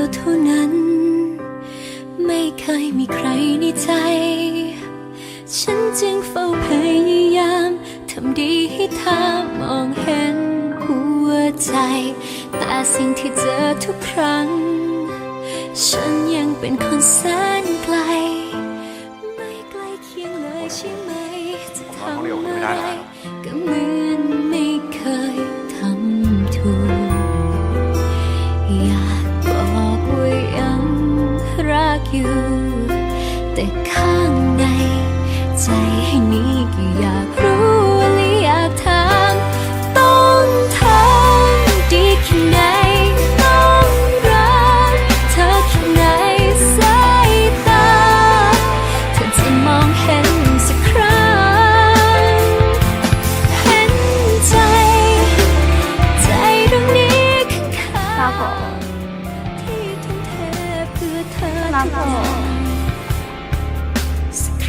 ยวเท่านั้น ไม่เคยมีใครในใจ ฉันจึงเฝ้าพยายาม ทำดีให้เธอมองเห็นหัวใจ แต่สิ่งที่เจอทุกครั้ง ฉันยังเป็นคนแสนไกล ไม่ใกล้เคียงเลยใช่ไหม จะทำอะไร you.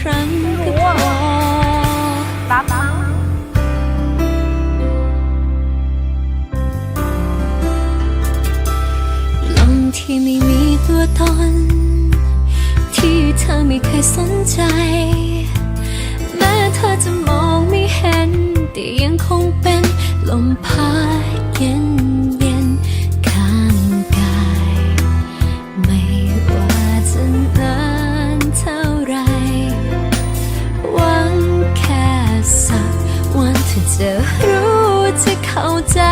ครั้งก็พอลมที่ไม่มีตัวตน ที่เธอไม่เคยสนใจ แม้เธอจะมองไม่เห็น แต่ยังคงเป็นลมพัดเย็น 都在